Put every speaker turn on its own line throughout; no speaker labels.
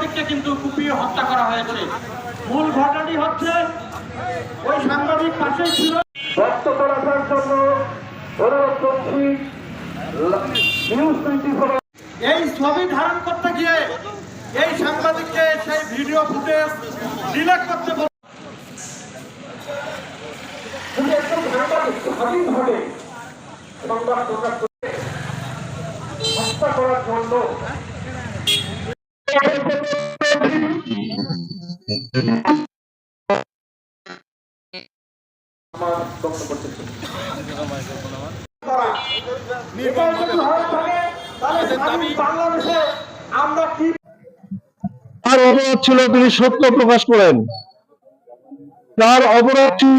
সাংবাদিককে কিন্তু
কুপিয়ে হত্যা করা হয়েছে। মূল ঘটনাটি হচ্ছে ওই সাংবাদিক পাশেই ছিল।
জন্য অনুরোধ করছি এই ছবি ধারণ করতে গিয়ে এই সাংবাদিককে সেই ভিডিও ফুটেজ ডিলেট করতে বল
সংবাদ প্রকাশ হত্যা করার জন্য
তার অপরাধ ছিল তিনি সত্য প্রকাশ করেন। তার অপরাধ ছিল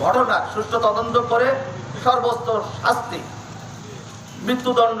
ঘটনা সুষ্ঠু তদন্ত করে শাস্তি মৃত্যুদণ্ড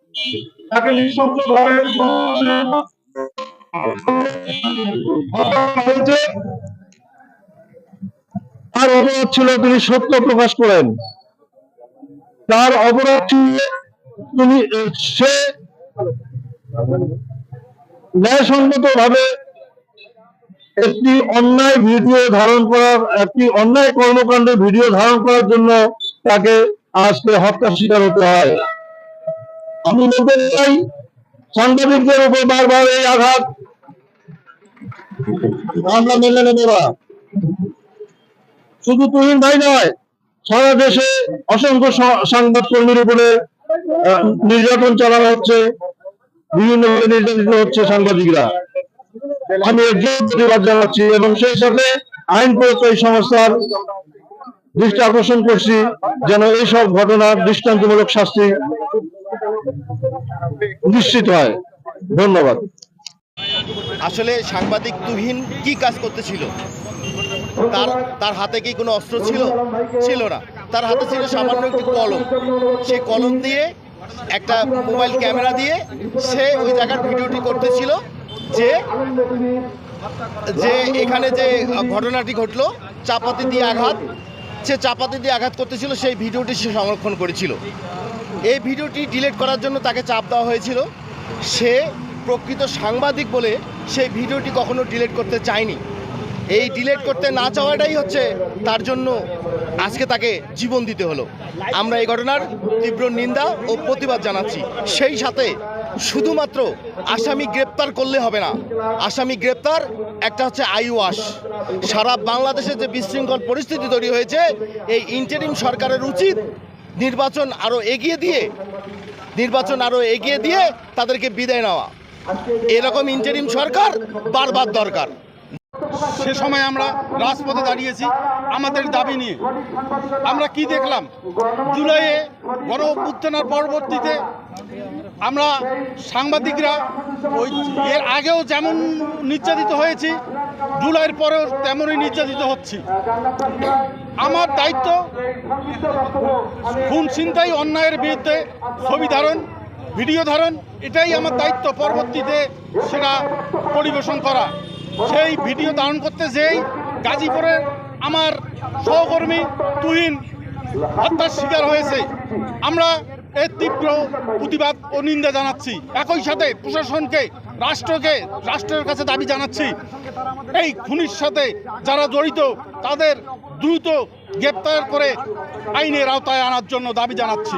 তাকে হত্যা তার অপরাধ ছিল তিনি সত্য প্রকাশ করেন। তার অপরাধ ছিল তিনি সে ন্যায়সঙ্গত ভাবে একটি অন্যায় ভিডিও ধারণ করার, একটি অন্যায় কর্মকাণ্ডের ভিডিও ধারণ করার জন্য তাকে আজকে হত্যা শিকার হতে হয়। আমি বলতে চাই, সাংবাদিকদের উপর বারবার এই আঘাত। আমরা মেনে নেব না। শুধু তুহিন ভাই নয়, সারা দেশে অসংখ্য সংবাদ কর্মীর উপরে নির্যাতন চালানো হচ্ছে। বিভিন্ন নির্যাতিত হচ্ছে সাংবাদিকরা। আমি প্রতিবাদ জানাচ্ছি এবং সেই সাথে আইন প্রয়োগকারী সংস্থার দৃষ্টি আকর্ষণ করছি যেন এইসব ঘটনার দৃষ্টান্তমূলক শাস্তি নিশ্চিত হয়। ধন্যবাদ।
আসলে সাংবাদিক তুহিন কি কাজ করতেছিল? তার তার হাতে কি কোনো অস্ত্র ছিল? ছিল না। তার হাতে ছিল সামান্য একটি কলম। সেই কলম দিয়ে একটা মোবাইল ক্যামেরা দিয়ে সে ওই জায়গার ভিডিওটি করতেছিল যে যে এখানে যে ঘটনাটি ঘটলো, চাপাতি দিয়ে আঘাত, সে চাপাতি দিয়ে আঘাত করতেছিল, সেই ভিডিওটি সে সংরক্ষণ করেছিল। এই ভিডিওটি ডিলিট করার জন্য তাকে চাপ দেওয়া হয়েছিল। সে প্রকৃত সাংবাদিক বলে সেই ভিডিওটি কখনো ডিলিট করতে চায়নি। এই ডিলেট করতে না চাওয়াটাই হচ্ছে তার জন্য আজকে তাকে জীবন দিতে হলো। আমরা এই ঘটনার তীব্র নিন্দা ও প্রতিবাদ জানাচ্ছি। সেই সাথে শুধুমাত্র আসামি গ্রেপ্তার করলে হবে না। আসামি গ্রেপ্তার, একটা হচ্ছে আইওয়াশ সারা বাংলাদেশে যে বিশৃঙ্খল পরিস্থিতি তৈরি হয়েছে, এই ইন্টারিম সরকারের উচিত নির্বাচন আরও এগিয়ে দিয়ে, নির্বাচন আরও এগিয়ে দিয়ে তাদেরকে বিদায় নেওয়া। এরকম ইন্টারিম সরকার বারবার দরকার।
সে সময় আমরা রাজপথে দাঁড়িয়েছি, আমাদের দাবি নিয়ে। আমরা কি দেখলাম? জুলাইয়ে গণ অভ্যুত্থানের পরবর্তীতে আমরা সাংবাদিকরা ওই এর আগেও যেমন নির্যাতিত হয়েছি, জুলাইয়ের পরেও তেমনই নির্যাতিত হচ্ছি। আমার দায়িত্ব খুন চিন্তাই অন্যায়ের বিরুদ্ধে ছবি ধারণ, ভিডিও ধারণ, এটাই আমার দায়িত্ব পরবর্তীতে সেটা পরিবেশন করা। সেই ভিডিও ধারণ করতে যেই গাজীপুরের আমার সহকর্মী তুহিন হত্যার শিকার হয়েছে। আমরা এর তীব্র প্রতিবাদ ও নিন্দা জানাচ্ছি। একই সাথে প্রশাসনকে রাষ্ট্রকে, রাষ্ট্রের কাছে দাবি জানাচ্ছি। এই খুনির সাথে যারা জড়িত, তাদের দ্রুত গ্রেপ্তার করে আইনের আওতায় আনার জন্য দাবি জানাচ্ছি।